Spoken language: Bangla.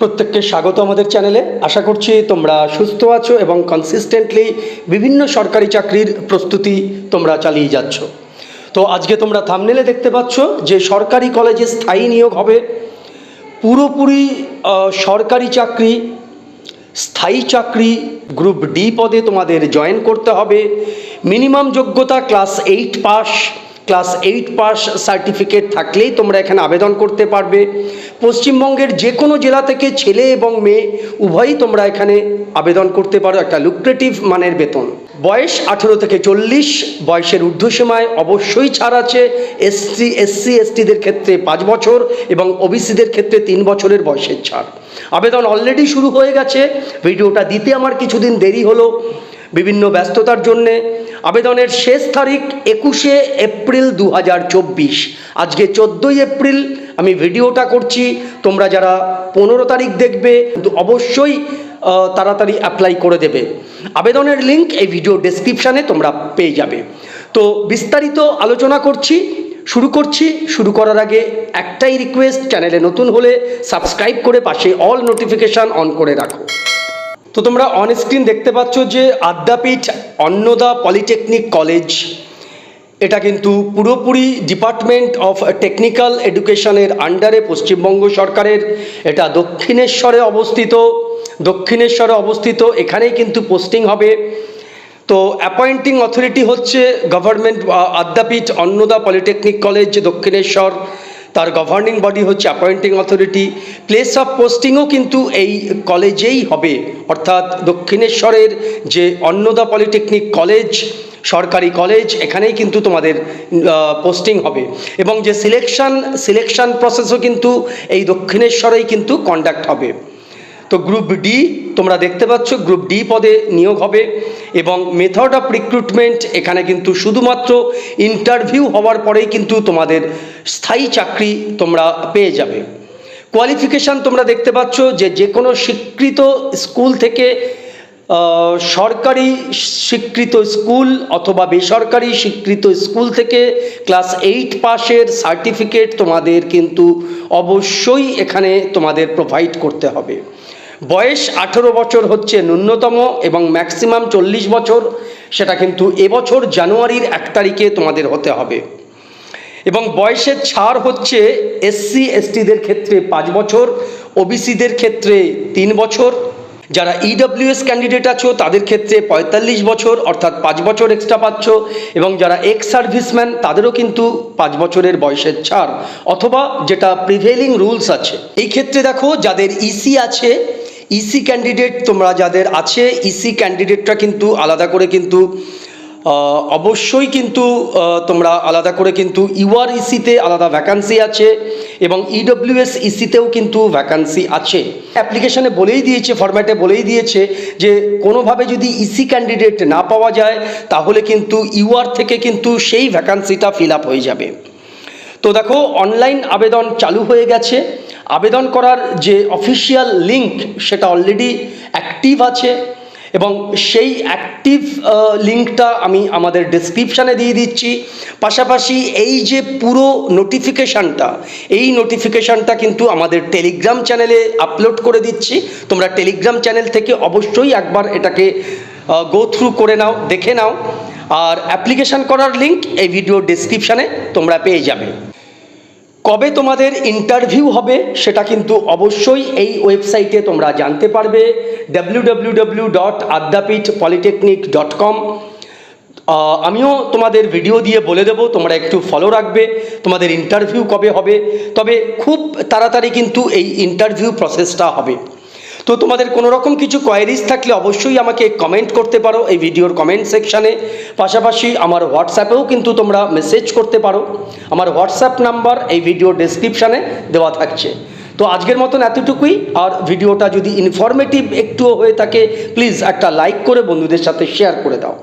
প্রত্যেককে স্বাগত আমাদের চ্যানেলে। আশা করছি তোমরা সুস্থ আছো এবং কনসিস্টেন্টলি বিভিন্ন সরকারি চাকরির প্রস্তুতি তোমরা চালিয়ে যাচ্ছ। তো আজকে তোমরা থামনেলে দেখতে পাচ্ছ যে সরকারি কলেজে স্থায়ী নিয়োগ হবে। পুরোপুরি সরকারি চাকরি, স্থায়ী চাকরি গ্রুপ ডি পদে তোমাদের জয়েন করতে হবে। মিনিমাম যোগ্যতা class eight pass class eight pass certificate থাকলেই তোমরা এখানে আবেদন করতে পারবে। পশ্চিমবঙ্গের যে কোনো জেলা থেকে ছেলে এবং মেয়ে উভয়ই তোমরা এখানে আবেদন করতে পারো একটা লুক্রেটিভ মানের বেতন। বয়স আঠেরো থেকে চল্লিশ, বয়সের ঊর্ধ্বসীমায় অবশ্যই ছাড় আছে। এসসি এসসি এসটিদের ক্ষেত্রে পাঁচ বছর এবং ওবিসিদের ক্ষেত্রে তিন বছরের বয়সের ছাড়। আবেদন অলরেডি শুরু হয়ে গেছে। ভিডিওটা দিতে আমার কিছুদিন দেরি হলো। বিভিন্ন ব্যস্ততার জন্যে আবেদনের শেষ তারিখ একুশে এপ্রিল দু হাজার চব্বিশ। আজকে চোদ্দোই এপ্রিল আমি ভিডিওটা করছি, তোমরা যারা পনেরো তারিখ দেখবে, অবশ্যই তাড়াতাড়ি অ্যাপ্লাই করে দেবে। আবেদনের লিঙ্ক এই ভিডিও ডেসক্রিপশানে তোমরা পেয়ে যাবে। তো বিস্তারিত আলোচনা করছি, শুরু করছি। শুরু করার আগে একটাই রিকোয়েস্ট চ্যানেলে নতুন হলে সাবস্ক্রাইব করে পাশে অল নোটিফিকেশান অন করে রাখো। তো তোমরা অন স্ক্রিন দেখতে পাচ্ছ যে আদ্যাপীঠ অন্নদা পলিটেকনিক কলেজ। এটা কিন্তু পুরোপুরি ডিপার্টমেন্ট অফ টেকনিক্যাল এডুকেশনের আন্ডারে পশ্চিমবঙ্গ সরকারের। এটা দক্ষিণেশ্বরে অবস্থিত। দক্ষিণেশ্বরে অবস্থিত। এখানেই কিন্তু পোস্টিং হবে। তো অ্যাপয়েন্টিং অথরিটি হচ্ছে government Adyapeath Annada polytechnic college Dakshineswar. তার গভর্নিং বডি হচ্ছে অ্যাপয়েন্টিং অথরিটি প্লেস অফ পোস্টিংও কিন্তু এই কলেজেই হবে। অর্থাৎ দক্ষিণেশ্বরের যে অন্নদা পলিটেকনিক কলেজ সরকারি কলেজ এখানেই কিন্তু তোমাদের পোস্টিং হবে। এবং যে সিলেকশন সিলেকশন প্রসেসও কিন্তু এই দক্ষিণেশ্বরেই কিন্তু কন্ডাক্ট হবে। তো গ্রুপ ডি তোমরা দেখতে পাচ্ছ গ্রুপ ডি পদে নিয়োগ হবে এবং মেথড অফ রিক্রুটমেন্ট এখানে কিন্তু শুধুমাত্র ইন্টারভিউ হওয়ার পরেই কিন্তু তোমাদের স্থায়ী চাকরি তোমরা পেয়ে যাবে। কোয়ালিফিকেশান তোমরা দেখতে পাচ্ছ যে যে কোনো স্বীকৃত স্কুল থেকে সরকারি স্বীকৃত স্কুল অথবা বেসরকারি স্বীকৃত স্কুল থেকে ক্লাস এইট পাসের সার্টিফিকেট তোমাদের কিন্তু অবশ্যই এখানে তোমাদের প্রোভাইড করতে হবে। বয়স আঠেরো বছর হচ্ছে ন্যূনতম এবং ম্যাক্সিমাম চল্লিশ বছর, সেটা কিন্তু এবছর জানুয়ারির এক তারিখে তোমাদের হতে হবে। এবং বয়সের ছাড় হচ্ছে এসসি এসটিদের ক্ষেত্রে পাঁচ বছর ওবিসিদের ক্ষেত্রে তিন বছর, যারা ইডব্লিউএস ক্যান্ডিডেট আছো তাদের ক্ষেত্রে পঁয়তাল্লিশ বছর, অর্থাৎ পাঁচ বছর এক্সট্রা পাচ্ছ, এবং যারা এক্স সার্ভিসম্যান তাদেরও কিন্তু পাঁচ বছরের বয়সের ছাড়, অথবা যেটা প্রিভেলিং রুলস আছে। এই ক্ষেত্রে দেখো যাদের ইসি আছে ইসি ক্যান্ডিডেট তোমরা যাদের আছে ইসি ক্যান্ডিডেটরা কিন্তু আলাদা করে কিন্তু অবশ্যই কিন্তু তোমরা আলাদা করে কিন্তু ইউআর ইসিতে আলাদা ভ্যাকান্সি আছে এবং ইডব্লিউএস ইসিতেও কিন্তু ভ্যাকান্সি আছে। অ্যাপ্লিকেশনে বলেই দিয়েছে ফরম্যাটে বলেই দিয়েছে যে কোনোভাবে যদি ইসি ক্যান্ডিডেট না পাওয়া যায়, তাহলে কিন্তু ইউআর থেকে কিন্তু সেই ভ্যাকান্সিটা ফিল আপ হয়ে যাবে। তো দেখো অনলাইন আবেদন চালু হয়ে গেছে। আবেদন করার যে অফিসিয়াল লিংক সেটা অলরেডি অ্যাক্টিভ আছে এবং সেই অ্যাক্টিভ লিঙ্কটা আমি আমাদের ডেসক্রিপশানে দিয়ে দিচ্ছি। পাশাপাশি এই যে পুরো নোটিফিকেশানটা এই নোটিফিকেশানটা কিন্তু আমাদের টেলিগ্রাম চ্যানেলে আপলোড করে দিচ্ছি। তোমরা টেলিগ্রাম চ্যানেল থেকে অবশ্যই একবার এটাকে গো থ্রু করে নাও, দেখে নাও। আর অ্যাপ্লিকেশান করার লিঙ্ক এই ভিডিও ডেসক্রিপশানে তোমরা পেয়ে যাবে। কবে তোমাদের ইন্টারভিউ হবে সেটা কিন্তু অবশ্যই এই ওয়েবসাইটে তোমরা জানতে পারবে W dot Adyapeath polytechnic dot com আমিও তোমাদের ভিডিও দিয়ে বলে দেবো, তোমরা একটু ফলো রাখবে, তোমাদের ইন্টারভিউ কবে হবে। তবে খুব তাড়াতাড়ি কিন্তু এই ইন্টারভিউ প্রসেসটা হবে। তো তোমাদের কোনো রকম কিছু কোয়ারিজ থাকলে অবশ্যই আমাকে কমেন্ট করতে পারো এই ভিডিওর কমেন্ট সেকশানে পাশাপাশি আমার হোয়াটসঅ্যাপেও কিন্তু তোমরা মেসেজ করতে পারো। আমার হোয়াটসঅ্যাপ নাম্বার এই ভিডিও ডেসক্রিপশানে দেওয়া থাকছে। তো আজকের মতন এতটুকুই। আর ভিডিওটা যদি ইনফরমেটিভ একটুও হয়ে থাকে প্লিজ একটা লাইক করে বন্ধুদের সাথে শেয়ার করে দাও।